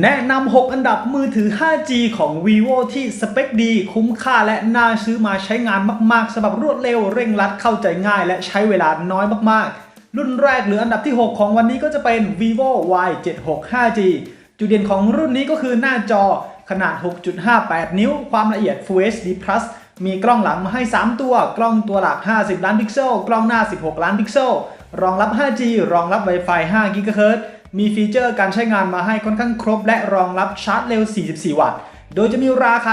แนะนำ 6 อันดับมือถือ 5G ของ vivo ที่สเปคดี คุ้มค่าและน่าซื้อมาใช้งานมากๆสำหรับรวดเร็วเร่งรัดเข้าใจง่ายและใช้เวลาน้อยมากๆ รุ่นแรกหรืออันดับที่ 6 ของวันนี้ก็จะเป็น vivo y76 5G จุดเด่นของรุ่นนี้ก็คือหน้าจอขนาด 6.58 นิ้ว ความละเอียด Full HD Plus มีกล้องหลังมาให้ 3 ตัว กล้องตัวหลัก 50 ล้านพิกเซล กล้องหน้า 16 ล้านพิกเซล รองรับ 5G รองรับ Wi-Fi 5 GHz มีฟีเจอร์การใช้งานมาให้ค่อนข้างครบ และรองรับชาร์จเร็ว 44 วัตต์ โดยจะมีราคา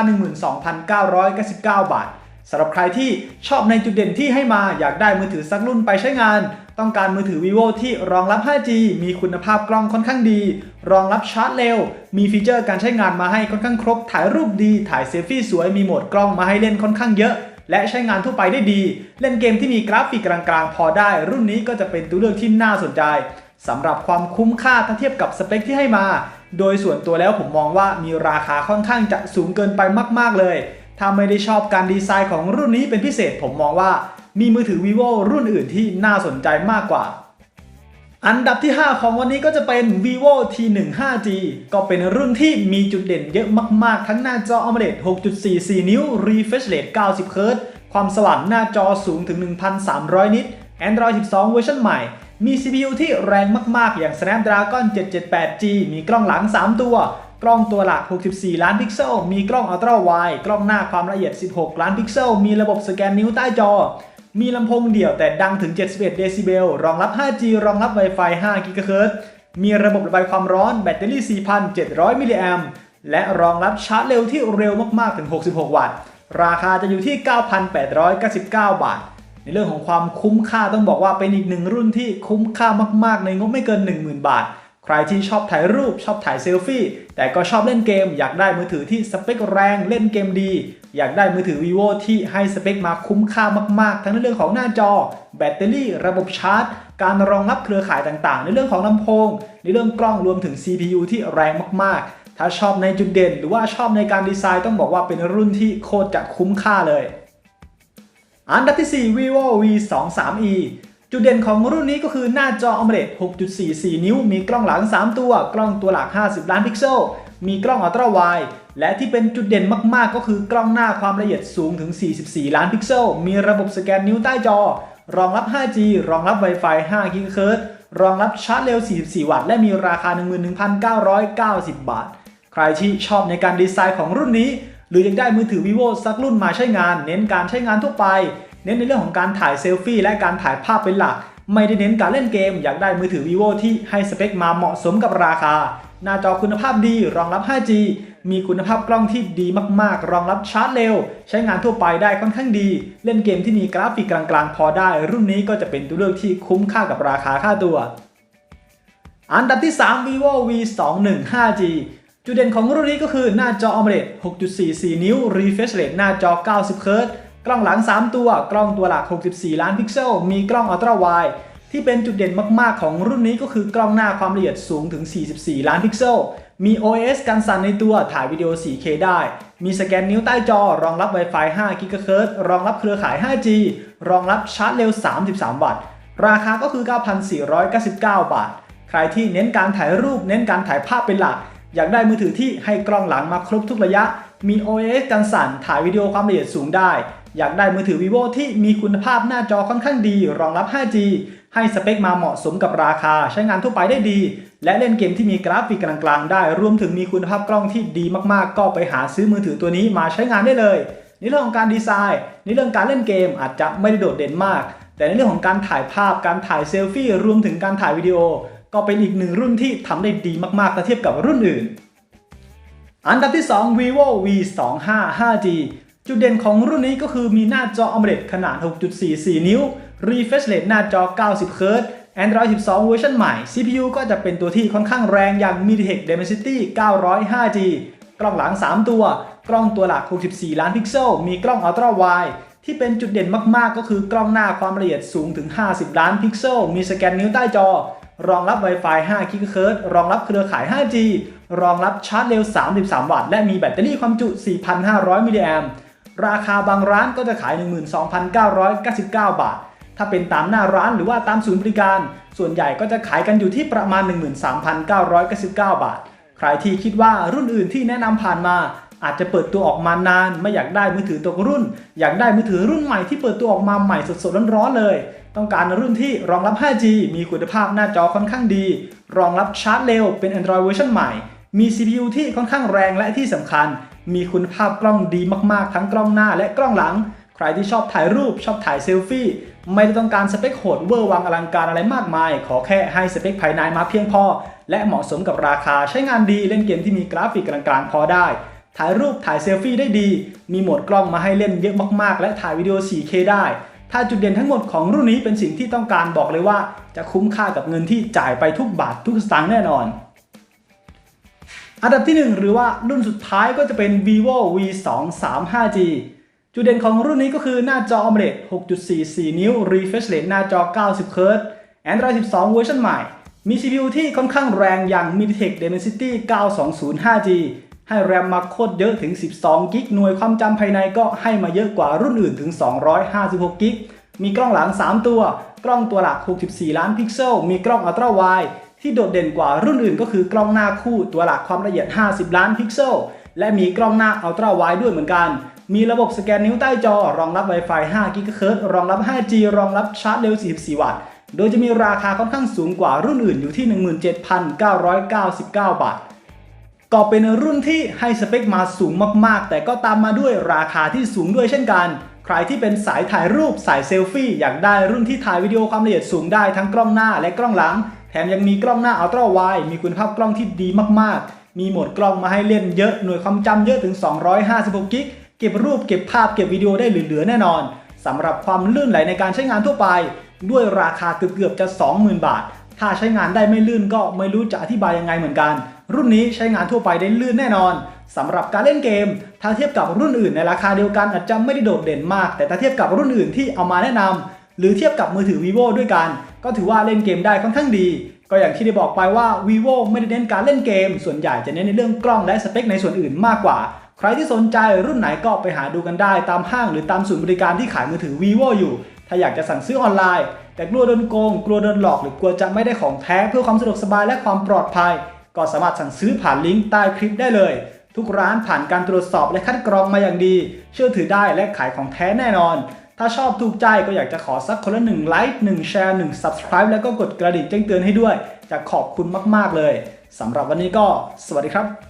12,999 บาทสำหรับใครที่ชอบในจุดเด่นที่ให้มาอยากได้มือถือสักรุ่นไปใช้งาน ต้องการมือถือ vivo ที่รองรับ 5G มีคุณภาพกล้องค่อนข้างดี รองรับชาร์จเร็ว มีฟีเจอร์การใช้งานมาให้ค่อนข้างครบ ถ่ายรูปดี ถ่ายเซลฟี่สวย มีโหมดกล้องมาให้เล่นค่อนข้างเยอะ และใช้งานทั่วไปได้ดี เล่นเกมที่มีกราฟิกกลางๆ พอได้ รุ่นนี้ก็จะเป็นตัวเลือกที่น่าสนใจ สำหรับความคุ้มค่าถ้าเทียบกับสเปคที่ให้มา โดยส่วนตัวแล้วผมมองว่ามีราคาค่อนข้างจะสูงเกินไปมากๆเลย ถ้าไม่ได้ชอบการดีไซน์ของรุ่นนี้เป็นพิเศษผมมองว่ามีมือถือ vivo รุ่นอื่นที่น่าสนใจมากกว่า อันดับที่ 5 ของวันนี้ก็จะเป็น vivo t1 5g ก็เป็นรุ่นที่มีจุดเด่นเยอะมากๆ ทั้งหน้าจอ AMOLED 6.44 นิ้ว refresh rate 90 Hz ความสว่างหน้าจอสูงถึง 1,300 นิต Android 12 เวอร์ชันใหม่ มี CPU ที่แรงมากๆ อย่าง Snapdragon 778G มีกล้องหลัง 3 ตัว กล้องตัวหลัก 64 ล้านพิกเซล มีกล้องอัลตร้าไวด์กล้องหน้าความละเอียด 16 ล้านพิกเซล มีระบบสแกนนิ้วใต้จอ มีลำโพงเดี่ยวแต่ดังถึง 71 เดซิเบล รองรับ 5G รองรับ Wi-Fi 5 GHz มีระบบระบายความร้อนแบตเตอรี่ 4,700 มิลลิแอมป์และรองรับชาร์จเร็วที่เร็วมากๆ ถึง 66 วัตต์ ราคาจะอยู่ที่ 9,899 บาท เรื่องของความคุ้มค่าต้องบอกว่าเป็นอีกหนึ่งรุ่นที่คุ้มค่ามากๆ ในงบไม่เกิน 10,000 บาท ใครที่ชอบถ่ายรูปชอบถ่ายเซลฟี่ แต่ก็ชอบเล่นเกม อยากได้มือถือที่สเปคแรงเล่นเกมดี อยากได้มือถือ vivo ที่ให้สเปคมาคุ้มค่ามากๆ ทั้งในเรื่องของหน้าจอ แบตเตอรี่ ระบบชาร์จ การรองรับเครือข่ายต่างๆ ในเรื่องของลำโพง ในเรื่องกล้องรวมถึง CPU ที่แรงมากๆ ถ้าชอบในจุดเด่น หรือว่าชอบในการดีไซน์ต้องบอกว่าเป็นรุ่นที่โคตรจะคุ้มค่าเลย อันดับที่ 4 vivo v 2 3 e จุดเด่นของรุ่นนี้ก็คือหน้าจอ AMOLED 6.44 นิ้ว มีกล้องหลัง 3 ตัว กล้องตัวหลัก 50 ล้านพิกเซล มีกล้องอัลตร้าไวด์และที่เป็นจุดเด่นมาก ๆ ก็คือกล้องหน้าความละเอียดสูงถึง 44 ล้านพิกเซล มีระบบสแกนนิ้วใต้จอ รองรับ 5G รองรับ Wi-Fi 5 GHz รองรับชาร์จเร็ว 44 วัตต์ และมีราคา 11,990 บาท ใครที่ชอบในการดีไซน์ของรุ่นนี้ หรืออยากได้มือถือ vivo สักรุ่นมาใช้งาน เน้นการใช้งานทั่วไป เน้นในเรื่องของการถ่ายเซลฟี่และการถ่ายภาพเป็นหลัก ไม่ได้เน้นการเล่นเกม อยากได้มือถือ vivo ที่ให้สเปคมาเหมาะสมกับราคา หน้าจอคุณภาพดีรองรับ 5G มีคุณภาพกล้องที่ดีมากๆ รองรับชาร์จเร็ว ใช้งานทั่วไปได้ค่อนข้างดี เล่นเกมที่มีกราฟิกกลางๆ พอได้ รุ่นนี้ก็จะเป็นตัวเลือกที่คุ้มค่ากับราคาค่าตัว อันดับที่ 3 vivo v 2 1 5g จุดเด่นของรุ่นนี้ก็คือหน้าจอ AMOLED 6.44 นิ้ว refresh rate หน้าจอ 90 Hz กล้องหลัง 3 ตัว กล้องตัวหลัก 64 ล้านพิกเซล มีกล้องอัลตร้าไวด์ที่เป็นจุดเด่นมาก ๆ ของรุ่นนี้ก็คือกล้องหน้าความละเอียดสูงถึง 44 ล้านพิกเซล มี OS กันสั่นในตัวถ่ายวิดีโอ 4K ได้ มีสแกนนิ้วใต้จอ รองรับ Wi-Fi 5 GHz รองรับเครือข่าย 5G รองรับชาร์จเร็ว 33 วัตต์ ราคาก็คือ 9,499 บาท ใครที่เน้นการถ่ายรูป เน้นการถ่ายภาพเป็นหลัก อยากได้มือถือที่ให้กล้องหลังมาครบทุกระยะ มี OS กันสั่นถ่ายวิดีโอความละเอียดสูงได้ อยากได้มือถือ vivo ที่มีคุณภาพหน้าจอค่อนข้างดี รองรับ 5G ให้สเปคมาเหมาะสมกับราคา ใช้งานทั่วไปได้ดี และเล่นเกมที่มีกราฟิกกลางๆ ได้ รวมถึงมีคุณภาพกล้องที่ดีมากๆ ก็ไปหาซื้อมือถือตัวนี้มาใช้งานได้เลย ในเรื่องของการดีไซน์ ในเรื่องการเล่นเกมอาจจะไม่ได้โดดเด่นมาก แต่ในเรื่องของการถ่ายภาพ การถ่ายเซลฟี่ รวมถึงการถ่ายวิดีโอ ก็เป็นอีกหนึ่งรุ่นที่ทำได้ดีมากๆถ้าเทียบกับรุ่นอื่น อันดับที่ 2 vivo v 2 5 5g จุดเด่นของรุ่นนี้ก็คือมีหน้าจอ AMOLED ขนาด 6.44 นิ้ว refresh rate หน้าจอ 90 Hz Android 12 เวอร์ชันใหม่ CPU ก็จะเป็นตัวที่ค่อนข้างแรงอย่าง MediaTek Dimensity 905G กล้องหลัง 3 ตัว กล้องตัวหลัก 64 ล้านพิกเซล มีกล้องอัลตร้าไวด์ที่เป็นจุดเด่นมากๆ ก็คือกล้องหน้าความละเอียดสูงถึง 50 ล้านพิกเซล มีสแกนนิ้วใต้จอ รองรับ Wi-Fi 5 GHz รองรับเครือข่าย 5G รองรับชาร์จเร็ว 33 วัตต์ และมีแบตเตอรี่ความจุ 4,500 มิลลิแอมป์ราคาบางร้านก็จะขาย 12,999 บาท ถ้าเป็นตามหน้าร้านหรือว่าตามศูนย์บริการ ส่วนใหญ่ก็จะขายกันอยู่ที่ประมาณ 13,999 บาท ใครที่คิดว่ารุ่นอื่นที่แนะนำผ่านมา อาจจะเปิดตัวออกมานาน ไม่อยากได้มือถือตกรุ่น อยากได้มือถือรุ่นใหม่ที่เปิดตัวออกมาใหม่สดๆร้อนๆเลย ต้องการรุ่นที่รองรับ 5G มีคุณภาพหน้าจอค่อนข้างดี รองรับชาร์จเร็วเป็น Android เวอร์ชันใหม่ มี CPU ที่ค่อนข้างแรงและที่สำคัญ มีคุณภาพกล้องดีมากๆ ทั้งกล้องหน้าและกล้องหลัง ใครที่ชอบถ่ายรูปชอบถ่ายเซลฟี่ไม่ได้ต้องการสเปคโหดเวอร์วังอลังการอะไรมากมาย ขอแค่ให้สเปคภายในมาเพียงพอ และเหมาะสมกับราคาใช้งานดีเล่นเกมที่มีกราฟิกกลางๆพอได้ ถ่ายรูปถ่ายเซลฟี่ได้ดี มีโหมดกล้องมาให้เล่นเยอะมากๆ และถ่ายวิดีโอ 4K ได้ ถ้าจุดเด่นทั้งหมดของรุ่นนี้เป็นสิ่งที่ต้องการบอกเลยว่า จะคุ้มค่ากับเงินที่จ่ายไปทุกบาททุกสตางค์แน่นอน อันดับที่ 1 หรือว่ารุ่นสุดท้ายก็จะเป็น vivo v 2 3 5 g จุดเด่นของรุ่นนี้ก็คือหน้าจอ AMOLED 6.44 นิ้ว refresh rate หน้าจอ 90 Hz Android 12 เวอร์ชันใหม่ มี CPU ที่ค่อนข้างแรงอย่าง MediaTek Dimensity 920 5G ให้แรมมาโคตรเยอะถึง 12 กิก หน่วยความจำภายในก็ให้มาเยอะกว่ารุ่นอื่นถึง 256 กิก มีกล้องหลัง 3 ตัว กล้องตัวหลัก 64 ล้านพิกเซล มีกล้องอัลตร้าไวด์ที่โดดเด่นกว่ารุ่นอื่นก็คือกล้องหน้าคู่ตัวหลักความละเอียด 50 ล้านพิกเซล และมีกล้องหน้าอัลตร้าไวด์ด้วยเหมือนกัน มีระบบสแกนนิ้วใต้จอ รองรับ Wi-Fi 5 GHz รองรับ 5G รองรับชาร์จเร็ว 44 วัตต์ โดยจะมีราคาค่อนข้างสูงกว่ารุ่นอื่นอยู่ที่ 17,999 บาท ก็เป็นรุ่นที่ให้สเปคมาสูงมากๆ แต่ก็ตามมาด้วยราคาที่สูงด้วยเช่นกัน ใครที่เป็นสายถ่ายรูปสายเซลฟี่อยากได้รุ่นที่ถ่ายวิดีโอความละเอียดสูงได้ทั้งกล้องหน้าและกล้องหลัง แถมยังมีกล้องหน้าอัลตร้าไวมีคุณภาพกล้องที่ดีมากๆ มีโหมดกล้องมาให้เล่นเยอะหน่วยความจำเยอะถึง 256กิกเก็บรูปเก็บภาพเก็บวิดีโอได้เหลือๆแน่นอนสำหรับความลื่นไหลในการใช้งานทั่วไป ด้วยราคาเกือบๆจะ 20,000 บาท ถ้าใช้งานได้ไม่ลื่นก็ไม่รู้จะอธิบายยังไงเหมือนกัน รุ่นนี้ใช้งานทั่วไปได้ลื่นแน่นอนสำหรับการเล่นเกม ถ้าเทียบกับรุ่นอื่นในราคาเดียวกันอาจจะไม่ได้โดดเด่นมาก แต่ถ้าเทียบกับรุ่นอื่นที่เอามาแนะนำหรือเทียบกับมือถือ vivo ด้วยกัน ก็ถือว่าเล่นเกมได้ค่อนข้างดี ก็อย่างที่ได้บอกไปว่า vivo ไม่ได้เน้นการเล่นเกม ส่วนใหญ่จะเน้นในเรื่องกล้องและสเปคในส่วนอื่นมากกว่า ใครที่สนใจรุ่นไหนก็ไปหาดูกันได้ ตามห้างหรือตามศูนย์บริการที่ขายมือถือ vivo อยู่ ถ้าอยากจะสั่งซื้อออนไลน์ แต่กลัวโดนโกง กลัวโดนหลอก หรือกลัวจะไม่ได้ของแท้เพื่อความสะดวกสบายและความปลอดภัย ก็สามารถสั่งซื้อผ่านลิงก์ใต้คลิปได้เลย ทุกร้านผ่านการตรวจสอบและคัดกรองมาอย่างดี เชื่อถือได้และขายของแท้แน่นอน ถ้าชอบถูกใจก็อยากจะขอสักคนละ1ไลค์1แชร์1 Subscribe แล้วก็กดกระดิ่งแจ้งเตือนให้ด้วย จะขอบคุณมาก ๆ เลยสำหรับวันนี้ก็สวัสดีครับ